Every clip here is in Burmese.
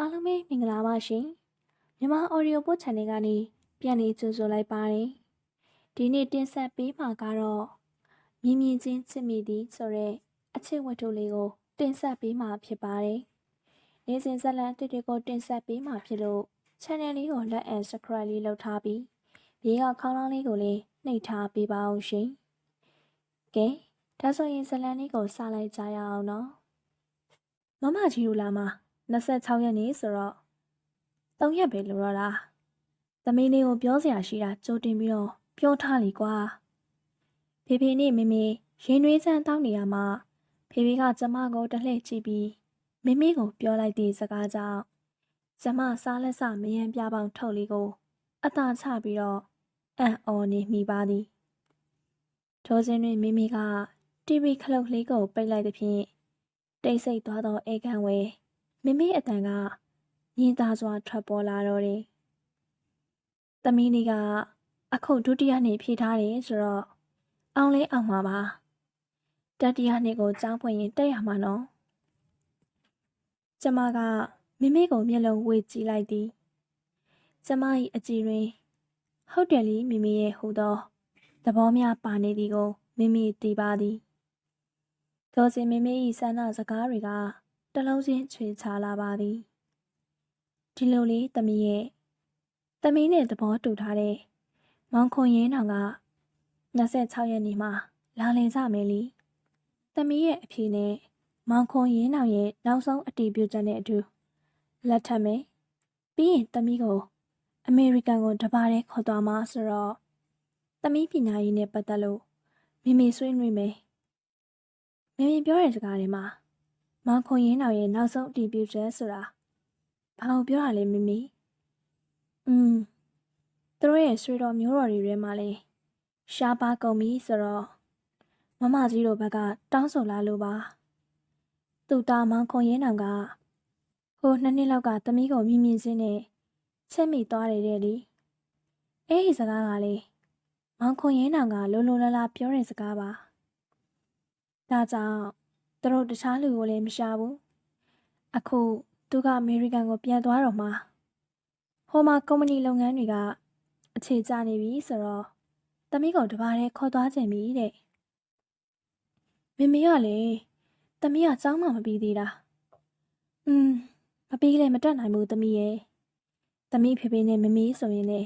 အားလုံးပဲမင်္ဂလာပါရှင်မြန်မာ audio book channel ကနေပြန်လည်ကြိုဆိုလိုက်ပါတယ်ဒီနေ့တင်ဆက်ပေးမှာကတော့မြင်မြင်ချင်းချစ်မိသည်ဆိုတဲ့အချစ်ဝတ္ထုလေးကို တင်ဆက်ပေးမှာဖြစ်ပါတယ်နေ့စဉ်ဇက်လန်တစ်တွေကိုတင်ဆက်ပေးမှာဖြစ်လို့ channel လေးကို like and subscribe လေးလုပ်ထားပြီးဘေးကခေါင်းလောင်းလေးကိုလည်းနှိပ်ထားပေးပါအောင်ရှင်ကဲဒါဆိုရင်ဇက်လန်လေးကိုစလိုက်ကြရအောင်နော်မမကြီးတို့လာမှာ 26ရက်နေ့ဆိုတော့3ရက်ပဲလိုတော့တာသမီးလေးကိုပြောစရာရှိတာကြိုတင်ပြီးတော့ပြောထားလီကွာဖေဖေနဲ့မေမေရင်နှွေးချမ်းတောင်းနေရမှာဖေဖေကကျမကိုတလှည့်ကြည့်ပြီးမေမေကိုပြောလိုက်တဲ့စကားကြောင့်ကျမစားလက်စမယံပြပေါင်းထုတ်လေးကိုအသာချပြီးတော့အံ့ဩနေမိပါသည်ထိုစဉ်တွင်မိမိက TV ခလုတ်လေးကိုပိတ်လိုက်သဖြင့်တိတ်ဆိတ်သွားသောအေကန်ဝဲ မိမိအတန်ကညင်သာစွာထွက်ပေါ်လာတော့တယ်။သမီးလေးကအခုဒုတိယနေ့ဖြေထားတယ်ဆိုတော့အောင်လေးအောင်မှာပါ။တတိယနေ့ကိုကြောင်းဖွင့်ရင်တက်ရမှာနော်။ကျမကမိမိကိုမျက်လုံးဝေ့ကြည့်လိုက်သည်။ကျမ၏အကြည့်တွင်ဟုတ်တယ်လီမိမိရဲ့ဟူသောသဘောများပါနေသည်ကိုမိမိသိပါသည်။သောစဉ်မိမိ၏ဆန္ဒစကားတွေက တလုံးချင်းချွေချလာပါသည်ဒီလိုလေးသမီးရဲ့သမီးနဲ့သဘောတူထားတဲ့မောင်ခွန်ရင်တော်က26ရက်နေ့မှာလာလည်ကြမယ်လीသမီးရဲ့အဖေနဲ့မောင်ခွန်ရင်တော်ရဲ့နောက်ဆုံးအတီးပြုချက်နဲ့အတူလက်ထပ်မယ်ပြီးရင်သမီးကိုအမေရိကန်ကိုတပါးတဲ့ခေါ်သွားမှာဆိုတော့သမီးပညာရေးနဲ့ပတ်သက်လို့မိမိဆွေးနွေးမယ်မိမိပြောတဲ့စကားတွေမှာ မောင်ခွန်ရင်တော်ရဲ့နောက်ဆုံးအတီးပြုချက်ဆိုတာဘာလို့ပြောတာလဲမိမိอืมသူတို့ရဲ့ဆွေတော်မျိုးတော်တွေထဲမှာလဲရှားပါကုန်ပြီဆိုတော့မမကြီးတို့ဘက်ကတောင်းဆိုလာလို့ပါသူ့သားမောင်ခွန်ရင်တော်ကဟိုနှစ်နှစ်လောက်ကသမီးကိုမြင်မြင်ချင်းနဲ့ချက်မိသွားတယ်တဲ့လေအဲ့ဒီစကားကလေမောင်ခွန်ရင်တော်ကလိုလိုလားလားပြောတဲ့စကားပါဒါကြောင့် သူတို့တခြားလူကိုလည်းမရှာဘူးအခုသူကအမေရိကန်ကိုပြန်သွားတော့မှဟိုမှာကုမ္ပဏီလုပ်ငန်းတွေကအခြေကျနေပြီဆိုတော့သမီးကိုတပါးတည်းခေါ်သွားခြင်းပြီတဲ့မမေကလေသမီးကចောင်းမှမပြီးသေးတာอืมမပြီးလည်းမတက်နိုင်ဘူးသမီးရဲ့သမီးဖေဖေနဲ့မမေဆိုရင်လေ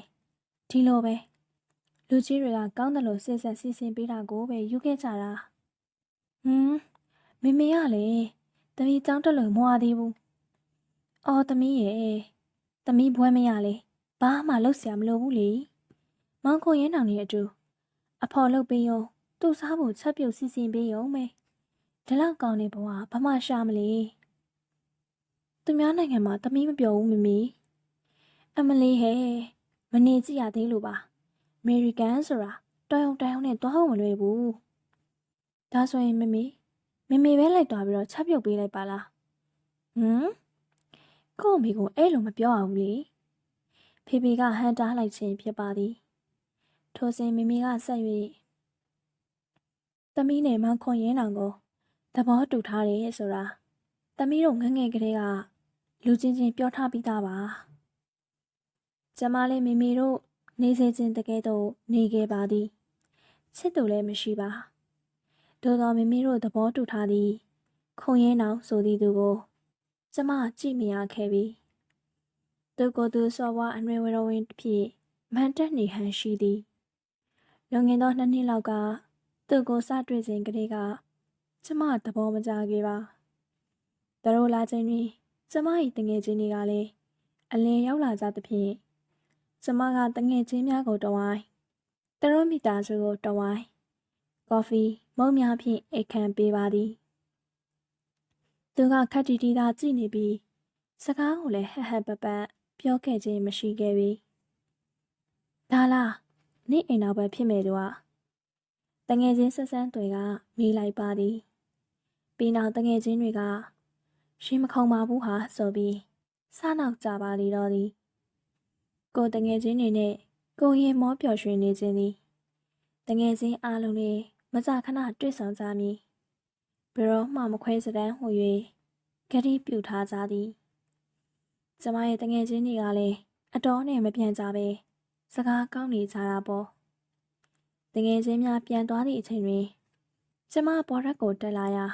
ဒီလိုပဲလူကြီးတွေကကောင်းတယ်လို့စိတ်ဆက်စီစဉ်ပေးတာကိုပဲယူခဲ့ကြတာဟွန်း မမေကလေသမီးចောင်းတက်လို့မွာသေးဘူး။အော်သမီးရဲ့သမီးဘွဲမရလေဘာမှလုပ်စရာမလိုဘူးလေ။မောင်ခွန်ရင်တောင်နေအတူအဖော်လုပ်ပေးရောသူ့စားဖို့ချက်ပြုတ်စီစဉ်ပေးရောမယ်။ဒီလောက်ကောင်းနေဘဝဘာမှရှာမလေ။သူများနိုင်ငံမှာသမီးမပြောဘူးမမီ။အမလီဟဲ့မနေကြည့်ရသေးလို့ပါ။အမေရိကန်ဆိုတာတောင်တောင်နဲ့တွားဖို့မလွယ်ဘူး။ဒါဆိုရင်မမီ မမေပဲလိုက်သွားပြီးတော့ချက်ပြုတ်ပေးလိုက်ပါလား။ဟမ်ကို့အမေကိုအဲ့လိုမပြောအောင်လေဖေဖေကဟန်တားလိုက်ခြင်းဖြစ်ပါသည်ထိုစဉ်မိမိကဆက်၍သမီးနဲ့မောင်ခွန်ရင်တောင်ကိုသဘောတူထားတယ်ဆိုတာသမီးတို့ငငယ်ကလေးကလူချင်းချင်းပြောထားပြီးသားပါကျမလေးမိမိတို့နေစေခြင်းတကယ်တော့နေခဲ့ပါသည်ချစ်သူလည်းမရှိပါ သို့တော်မိမိတို့သဘောတူထားသည်ခွန်ရင်တောင်ဆိုသည်သူကိုကျမကြည့်မရခဲ့ပြီသူကိုယ်သူစော်ဝါအနှွေဝရဝင်ဖြင့်မန်တက်နေဟန်ရှိသည်လွန်ခဲ့သောနှစ်နှစ်လောက်ကသူကိုစတွေ့စဉ်ကလေးကကျမသဘောမကျခဲ့ပါတရိုးလာခြင်းတွင်ကျမ၏တငယ်ချင်းတွေကလည်းအလင်းရောက်လာကြသဖြင့်ကျမကတငယ်ချင်းများကိုတဝိုင်းတရိုးမိသားစုကိုတဝိုင်း ကော်ဖီမုန့်များဖြင့်အိတ်ခံပေးပါသည်သူကခက်တီတီသာကြည့်နေပြီးစကားကိုလည်းဟဟပပပြောခဲ့ခြင်းမရှိခဲ့ပြီဒါလားနေ့အိမ်နောက်ပဲဖြစ်မဲ့သူကတငယ်ချင်းဆက်ဆန်းတွေကမေးလိုက်ပါသည်ပြီးနောက်တငယ်ချင်းတွေကရှင်မခုံပါဘူးဟာဆိုပြီးစားနောက်ကြပါလေတော့သည်ကိုတငယ်ချင်းတွေနဲ့ကိုရင်မောပျော်ရွှင်နေခြင်းသည်တငယ်ချင်းအားလုံးနဲ့ မကြခဏတွေ့ဆုံကြမည်ဘယ်တော့မှမခွဲစတမ်းဟူ၍ဂတိပြုထားကြသည်ကျမရဲ့တငယ်ချင်းတွေကလည်းအတော်နဲ့မပြန်ကြပဲစကားကောင်းနေကြတာပေါ့တငယ်ချင်းများပြန်သွားသည့်အချိန်တွင်ကျမပေါ်ရက်ကိုတက်လာရာ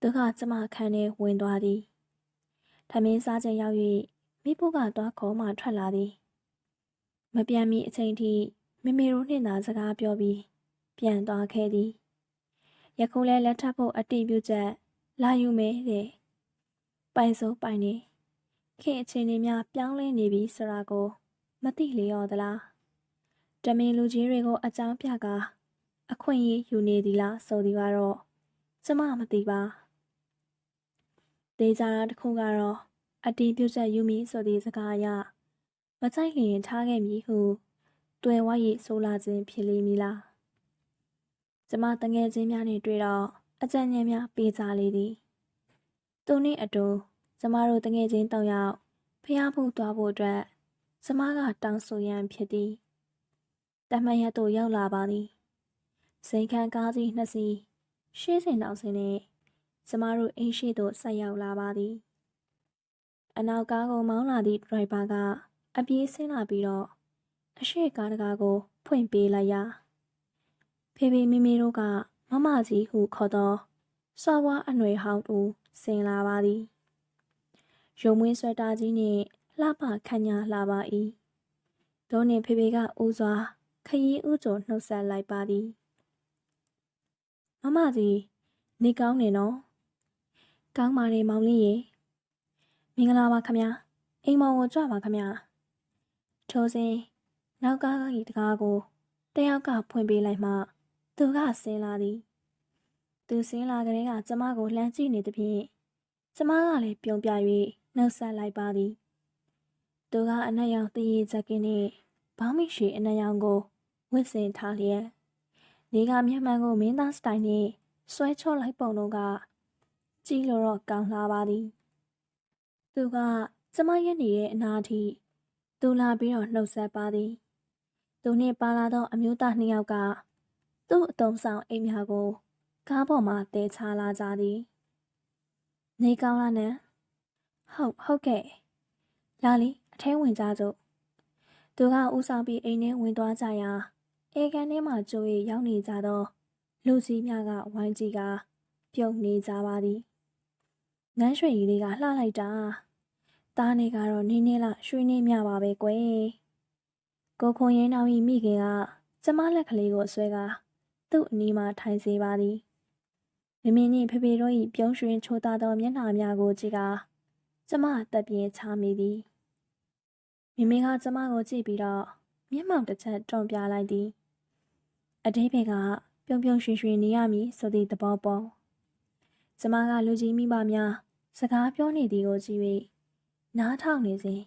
သူကကျမခန်းထဲဝင်သွားသည်ထမင်းစားချိန်ရောက်၍မိဖို့ကသွားခေါ်မှထွက်လာသည် မပြန်မီအချိန်ထိမိမိတို့နှင့်သာစကားပြောပြီး ပြန်သွားခဲ့သည်ယခုလဲလက်ထပ်ဖို့အတိပြုချက်လာယူမယ်တဲ့ပိုင်စိုးပိုင်နေခင်အခြေအနေများပြောင်းလဲနေပြီဆိုတာကိုမသိလေရောသလားတမင်လူကြီးတွေကိုအကြောင်းပြကာအခွင့်အရေးယူနေသည်လားဆိုသည်ကတော့ကျမမသိပါဒေကြတာတစ်ခုကတော့အတီးပြုတ်ချက်ယူမည်ဆိုသည့်စကားအရမကြိုက်လျင်ထားခဲ့မည်ဟု တွေ့ဝါရီဆိုလာခြင်းဖြစ်လိမ့်မည်လား ကျမတငယ်ချင်းများနဲ့တွေ့တော့အကြံဉာဏ်များပေးကြလေသည်သူနှင့်အတူကျမတို့တငယ်ချင်းတောင်ရောက်ဖျားဖို့သွားဖို့အတွက်ကျမကတောင်းဆိုရန်ဖြစ်သည်တမန်ရတို့ရောက်လာပါသည်စိန်ခံကားကြီးနှစ်စီးရှေးစင်တောင်စင်နှင့်ကျမတို့အိမ်ရှိသို့ဆက်ရောက်လာပါသည်အနောက်ကားကိုမောင်းလာသည့်ဒရိုက်ဘာကအပြေးဆင်းလာပြီးတော့အရှိကားတကားကို ဖွင့်ပေးလိုက်ရာ ဖေဖေမိမိတို့ကမမကြီးဟုခေါ်သောစော်ဝါအနှွေဟောင်းတူဆင်လာပါသည်ရုံမွေးဆွတာကြီးနှင့်လှပခန့်ညာလှပါ၏ဒေါနှင့်ဖေဖေကဦးစွာခရီးဥကြိုနှုတ်ဆက်လိုက်ပါသည်မမကြီးနေကောင်းနေနော်ကောင်းပါလေမောင်လေးရေမင်္ဂလာပါခမညာအိမ်မောင်ကိုကြွပါခမညာထိုးစင်နောက်ကားကြီးတကားကိုတယောက်ကဖွင့်ပေးလိုက်မှ သူကဆင်းလာသည် သူဆင်းလာကလေးကကျမကိုလှမ်းကြည့်နေသဖြင့်ကျမကလည်းပြုံးပြ၍နှုတ်ဆက်လိုက်ပါသည်သူကအနက်ရောင်တည်ရဇက်ကင်းနှင့်ဘောင်းမရှိအနက်ရောင်ကိုဝတ်ဆင်ထားလျက်နေကမျက်မှန်ကိုမင်းသားစတိုင်နှင့်ဆွဲချော့လိုက်ပုံတော့ကကြည့်လို့တော့ကောင်းလာပါသည် သူကကျမရဲ့နေရဲ့အနာထိသူလာပြီးတော့နှုတ်ဆက်ပါသည် သူနှင့်ပါလာသောအမျိုးသားနှစ်ယောက်က သူ့အတုံးဆောင်အိမ်များကိုကားပေါ်မှာတဲချလာကြသည်နေကောင်းလားနန်ဟုတ်ဟုတ်ကဲ့လာလီအထဲဝင်ကြစို့သူကဥဆောင်ပြီးအိမ်ထဲဝင်သွားကြရာအေကန်ထဲမှာကြိုးရရောက်နေကြသောလူကြီးများကဝိုင်းကြည့်ကပြုံနေကြပါသည်နန်းရွှေကြီးလေးကလှလိုက်တာသားနေကတော့နင်းနေလားရွှေနေမြပါပဲကွယ်ကိုခွန်ရင်တော်ဤမိခင်ကကျမလက်ကလေးကိုဆွဲက သူ့အနီးမှာထိုင်စေပါသည်မမင်းနှင့်ဖေဖေတို့၏ပြုံးရွှင်ချိုးသားသောမျက်နှာများကိုကြည့်ကကျမတက်ပြင်းချမိသည်မိမိကကျမကိုကြည့်ပြီးတော့မျက်မှောင်တစ်ချက်တွန့်ပြလိုက်သည်အတိဖေကပြုံးပြုံးရွှင်ရွှင်နေရမည်ဆိုသည့်သဘောပေါ်ကျမကလူကြီးမိဘများစကားပြောနေသည်ကိုကြည့်၍နားထောင်နေစဉ်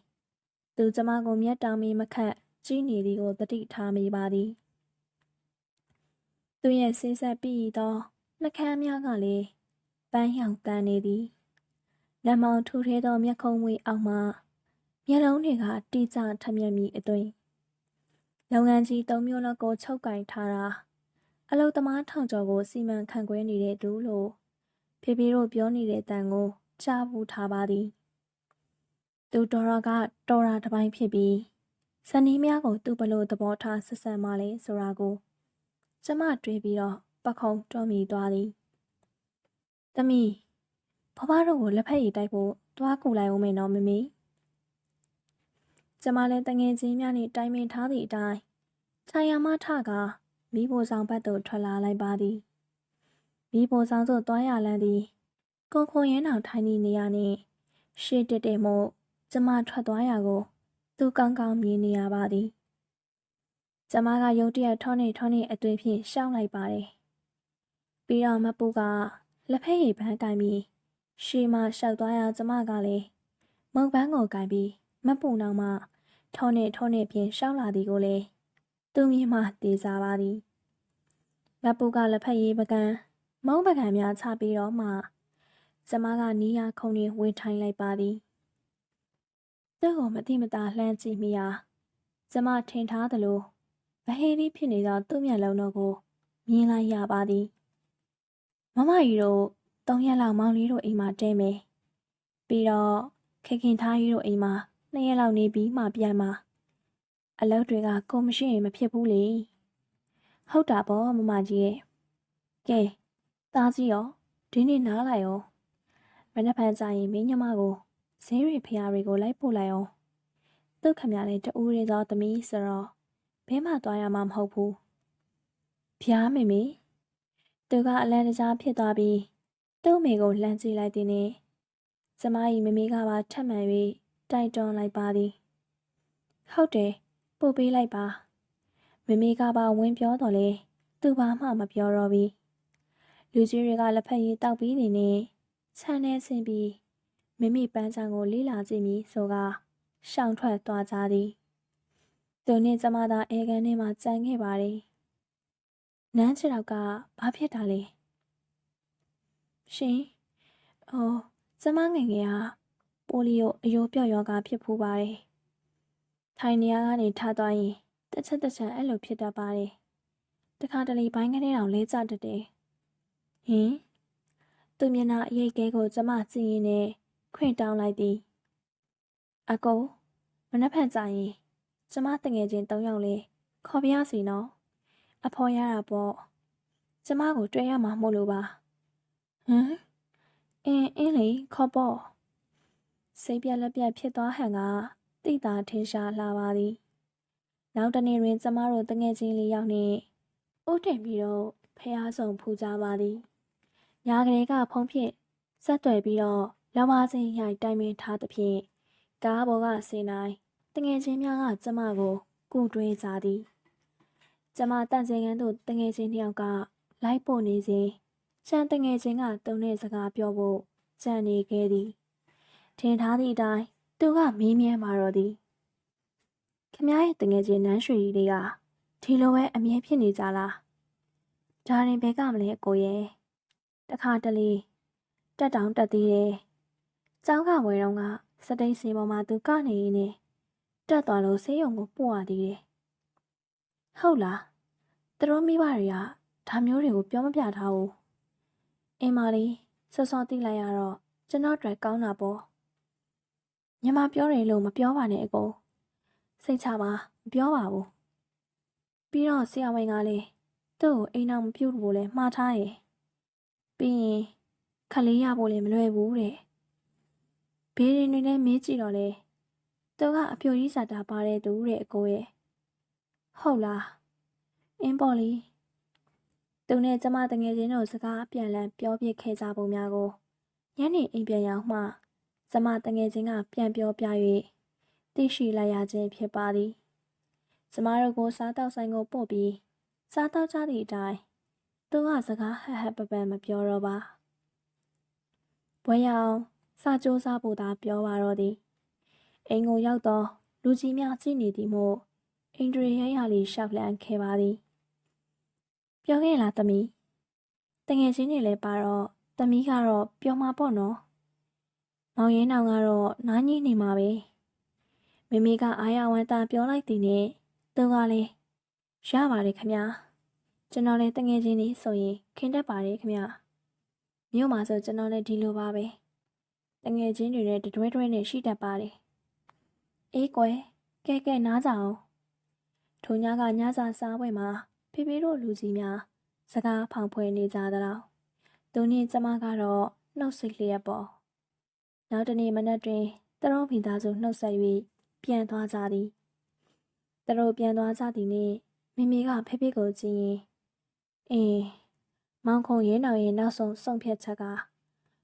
သူကျမကိုမျက်တောင်မီမခတ်ကြီးနေသည်ကိုတတိထားမိပါသည် သူရဲ့ဆေးဆက်ပြီးသောနှကမ်းများကလည်းပန်းရောင်တန်းနေသည်လက်မောင်ထူထဲသောမျက်ခုံးမွေးအောက်မှမျက်လုံးတွေကတိကျထမြက်မိအသွင်လုပ်ငန်းကြီး၃မျိုးလောက်ကိုချုပ်ကင်ထားတာအလုသမားထောင်ကျော်ကိုစီမံခန့်ခွဲနေတဲ့သူလို့ဖေဖေတို့ပြောနေတဲ့တန်ကိုကြားဘူးထားပါသည်သူတော်ရကတော်ရာတစ်ပိုင်းဖြစ်ပြီးဇနီးများကိုသူဘလို့သဘောထားဆက်ဆံမှလဲဆိုတာကို ကျမတွေးပြီးတော့ပခုံးတွန်းမိသွားသည်။သမီးဘဘတို့ကိုလက်ဖက်ရည်တိုက်ဖို့တွားကူလိုက်အောင်မယ်နော်မမေ။ကျမလည်းတငယ်ချင်းများနဲ့တိုင်ပင်ထားသည့်အတိုင်းခြံရမထကမိဖို့ဆောင်ဘက်သို့ထွက်လာလိုက်ပါသည်။မိဖို့ဆောင်သို့တွားရလန်းသည်ကိုခွန်ရင်တော်ထိုင်သည့်နေရာနှင့်ရှေ့တက်တက်မှုကျမထွက်သွားရာကို သူကောင်းကောင်းမြင်နေရပါသည်။ ကျမကရုတ်တရက်ထောနေထောနေအသွင်ဖြင့်ရှောင်းလိုက်ပါတယ်။ပြီးတော့မပူကလက်ဖက်ရည်ပန်းကင်ပြီးရှေ့မှရှောက်သွားရကျမကလည်းမုတ်ပန်းကိုကင်ပြီးမပူနောက်မှထောနေထောနေဖြင့်ရှောင်းလာသည်ကိုလည်းသူမြင်မှသိစားပါသည်။မပူကလက်ဖက်ရည်ပကံမုံပကံများချပြီးတော့မှကျမကနီးရခုံနေဝင်ထိုင်လိုက်ပါသည်။သူ့ကိုမတိမတာလှမ်းကြည့်မိရာကျမထင်ထားသလို ဗဟေရီဖြစ်နေသောသူ့မျက်လုံးတို့ကိုမြင်လိုက်ရပါသည်မမကြီးတို့သုံးရက်လောက်မောင်လေးတို့အိမ်မှာတဲမယ်ပြီးတော့ခင်ခင်ထားကြီးတို့အိမ်မှာနှစ်ရက်လောက်နေပြီးမှပြန်มาအလုပ်တွေကကိုမရှိရင်မဖြစ်ဘူးလေဟုတ်တာပေါ့မမကြီးရဲ့ကဲသားကြီးရောဒီနေ့နားလိုက်ရောမနေ့ဖန်ကြရင်မင်းညမကိုဈေးရီဖျားတွေကိုလိုက်ပို့လိုက်အောင်သူ့ခမရလည်းတူရဲသောသမီးဆိုတော့ ဘဲမှသွားရမှာမဟုတ်ဘူးဖျားမေမေသူကအလန်တကြားဖြစ်သွားပြီးသူ့အမေကိုလှမ်းကြည့်လိုက်တဲ့နေ့ကျမ၏မမေကပါထပ်မံ၍တိုက်တွန်းလိုက်ပါသည်ဟုတ်တယ်ပို့ပေးလိုက်ပါမမေကပါဝင်ပြောတော့လေသူဘာမှမပြောတော့ဘူးလူကြီးတွေကလက်ဖက်ရည်တောက်ပြီးနေနေခြံထဲဆင်းပြီးမိမိပန်းချံကိုလေးလာကြည့်မိဆိုကရှောင်ထွက်သွားကြသည် သူနှင့်ကျမသာအဲကန်ထဲမှာကြံခဲ့ပါတယ်နန်းချစ်တော့ကဘာဖြစ်တာလဲရှင်အော်ကျမငယ်ငယ်ဟာပိုလီယိုအယိုးပြော့ယောဂဖြစ်ဖူးပါတယ်ထိုင်နေရာကနေထားသွားရင်တစ်ချက်တစ်ချက်အဲ့လိုဖြစ်တတ်ပါတယ်တခါတလေဘိုင်းကနေတောင်လဲကျတတ်တယ်ဟင်သူမျက်နှာအရေးကဲကိုကျမကြည့်ရင်းနဲ့ခွင့်တောင်းလိုက်သည်အကိုမနှက်ဖန်ကြရင် ကျမတငယ်ချင်း၃ယောက်လေးခေါ်ပြရစီနော်အဖော်ရတာပေါ့ကျမကိုတွေ့ရမှာမို့လို့ပါဟမ်အင်းအင်းလေခေါ်ပေါ့စိတ်ပြက်လက်ပြက်ဖြစ်သွားဟန်ကတိတာထင်ရှားလာပါသည်နောက်တနေ့တွင်ကျမတို့တငယ်ချင်းလေးယောက်နှင့်အိုးတင်ပြီးတော့ဖះဆောင်ဖူးကြပါသည်ညာကလေးကဖုံးဖြစ်ဆက်သွယ်ပြီးတော့လောမစင်းရိုက်တိုင်ပင်ထားသဖြင့်ကားပေါ်ကဆင်းတိုင်း တငယ်ချင်းများကကျမကိုကူတွဲကြသည်ကျမတန့်စင်ကန်းတို့တငယ်ချင်းနှစ်ယောက်ကလိုက်ပို့နေစဉ်ချမ်းတငယ်ချင်းကတုံတဲ့စကားပြောဖို့ကြံနေခဲ့သည် ထင်ထားသည့်အတိုင်းသူကမင်းမြန်းမာတော့သည်ခမရဲ့တငယ်ချင်းနန်းရွှေကြီးတွေကဒီလိုပဲအမြဲဖြစ်နေကြလားဒါရင်ဘဲကမလဲကိုရဲ့တခါတလေတက်တောင်တက်သေးတယ်ကျောင်းကဝယ်တော့ကစတိတ်စင်ပေါ်မှာသူကနေရင်းနဲ့ တက်သွားလို့ဆေးရုံကိုပို့ရသေးတယ်ဟုတ်လားသူတို့မိဘတွေကဒါမျိုးတွေကိုပြောမပြထားဘူးအင်းမလေးစောစောသိလိုက်ရတော့ကျွန်တော်အတွက်ကောင်းတာပေါ့ညီမပြောတယ်လို့မပြောပါနဲ့အကိုစိတ်ချပါမပြောပါဘူးပြီးတော့ဆရာဝန်ကလည်းသူ့ကိုအိမ်အောင်မပြုတ်ဖို့လဲမှားထားရယ်ပြီးရင်ခလေးရဖို့လည်းမလွယ်ဘူးတဲ့ဘေးရင်တွေနဲ့မေးကြည့်တော့လေ သူကအပြိုကြီးစာတာပါတဲ့သူတဲ့အကိုရဲ့ဟုတ်လားအင်းပေါ်လီသူနဲ့ကျမတငယ်ချင်းတို့စကားပြန်လည်ပြောပြခဲ့ကြပုံများကိုညနေအိမ်ပြန်ရောက်မှကျမတငယ်ချင်းကပြန်ပြောပြ၍သိရှိလိုက်ရခြင်းဖြစ်ပါသည်ကျမတို့ကိုစားတောက်ဆိုင်ကိုပို့ပြီးစားတောက်ကြသည့်အတိုင်းသူကစကားဟက်ဟက်ပပမပြောတော့ပါဘွဲရအောင်စာကြိုးစားဖို့သာပြောပါတော့သည် အိမ်ကိုရောက်တော့လူကြီးများကြည့်နေသည်မို့အင်ဒရီရရလေးရှောက်လန့်ခဲ့ပါသည်ပြောခဲ့လားသမီးတငယ်ချင်းတွေလည်းပါတော့သမီးကတော့ပြောမှာပေါ့နော်မောင်ရင်းနောင်ကတော့နားကြီးနေမှာပဲမိမိကအာရဝမ်းသာပြောလိုက်သည်နဲ့သူကလည်းရပါတယ်ခမကျွန်တော်လည်းတငယ်ချင်းနေဆိုရင်ခင်တတ်ပါတယ်ခမမြို့မှာဆိုကျွန်တော်လည်းဒီလိုပါပဲတငယ်ချင်းတွေနဲ့တွဲတွဲနဲ့ရှိတတ်ပါတယ် အေးကွယ်ကဲကဲနားကြအောင်ထိုညကညစာစားပွဲမှာဖေဖေတို့လူကြီးများစကားဖောင်ဖွယ်နေကြသလားသူနှင့်ကျမကတော့နှုတ်ဆက်လျက်ပေါ့နောက်တနေ့မနက်တွင်တရုံးဖီသားစုနှုတ်ဆက်၍ပြန်သွားကြသည်တရုံပြန်သွားကြသည်နှင့်မိမိကဖေဖေကိုကြည့်ရင်အင်းမောင်ခုံရဲနောင်ရဲ့နောက်ဆုံးဆုံးဖြတ်ချက်က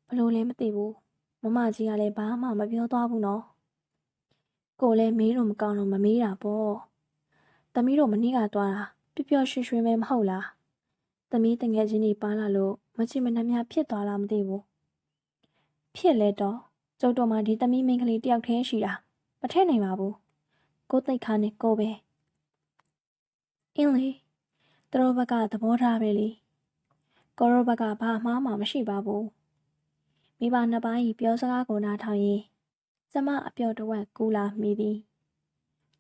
ဘလို့လဲမသိဘူးမမကြီးကလည်းဘာမှမပြောသွားဘူးနော် ကိုလည်းမေးလို့မကောင်းလို့မမေးတာပေါ့သမီးတို့မနေ့ကသွားတာပျော်ပျော်ရွှင်ရွှင်ပဲမဟုတ်လားသမီးတငယ်ချင်းတွေပါလာလို့မချစ်မနှမြဖြစ်သွားလားမသိဘူးဖြစ်လဲတော့ကျုပ်တို့မှဒီသမီးမိန်းကလေးတယောက်တည်းရှိတာမထည့်နိုင်ပါဘူးကိုသိတ်ခါနဲ့ကိုပဲအင်းလေသူတို့ဘက်ကသဘောထားပဲလေကိုရောဘက်ကဘာမှမှမရှိပါဘူးမိဘနှစ်ပိုင်းပြောစကားကိုနားထောင်ရင် ကျမအပြော့တဝက်ကူလာမိသည်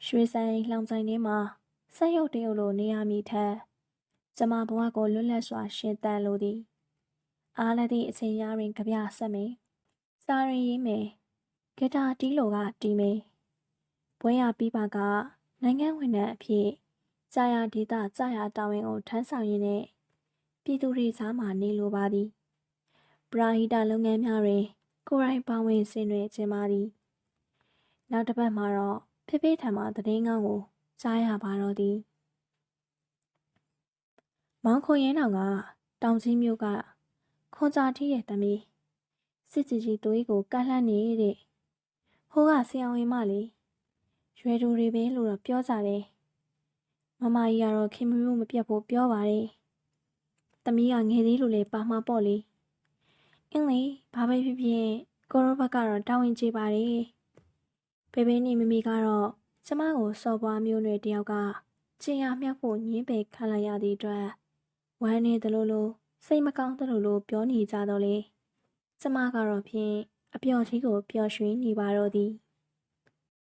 ရွှေဆိုင်လောင်ဆိုင်ထဲမှာဆက်ရုပ်တရုပ်လိုနေရမိထက်ကျမဘဝကိုလွတ်လပ်စွာရှင်သန်လိုသည်အားလည်းသည့်အချိန်ရာတွင်ကြပြဆက်မည်စာရင်ရေးမယ်ဂီတာတီးလိုကတီးမယ်ဘွဲရပြီးပါကနိုင်ငံဝန်ထမ်းအဖြစ်ကြာရဒေတာကြာရတာဝန်ကိုထမ်းဆောင်ရင်းနဲ့ပြည်သူတွေစားမှနေလိုပါသည်ပရာဟိတလုပ်ငန်းများတွင်ကိုယ်တိုင်ပါဝင်ဆင်နွှဲခြင်းပါသည် နောက်တစ်ပတ်မှာတော့ဖေဖေထံမှသတင်းကောင်းကိုကြားရပါတော့သည်မောင်ခွန်ရဲနောင်ကတောင်ကြီးမြို့ကခွန်ကြာထီးရဲ့သမီးစစ်ကြီးကြီးသွေးကိုကန့်လှမ်းနေတဲ့ဟိုကဆရာဝန်မလေးရွယ်သူတွေပဲလို့တော့ပြောကြတယ်မမကြီးကတော့ခင်မီးမပြတ်ဖို့ပြောပါတယ်သမီးကငယ်သေးလို့လေပါမှာပေါ့လေအင်းလေဘာပဲဖြစ်ဖြစ်ကိုရောဘက်ကတော့တာဝန်ကျေပါတယ် ဘေဘေနဲ့မမီကတော့ကျမကိုစော်ပွားမျိုးနွယ်တယောက်ကချင်ရမြောက်ဖို့ညင်းပယ်ခံလိုက်ရသည့်အတွက်ဝမ်းနေတယ်လို့လို့စိတ်မကောင်းတယ်လို့လို့ပြောနေကြတော့လေကျမကတော့ဖြင့်အပျော်ကြီးကိုပျော်ရွှင်နေပါတော့သည်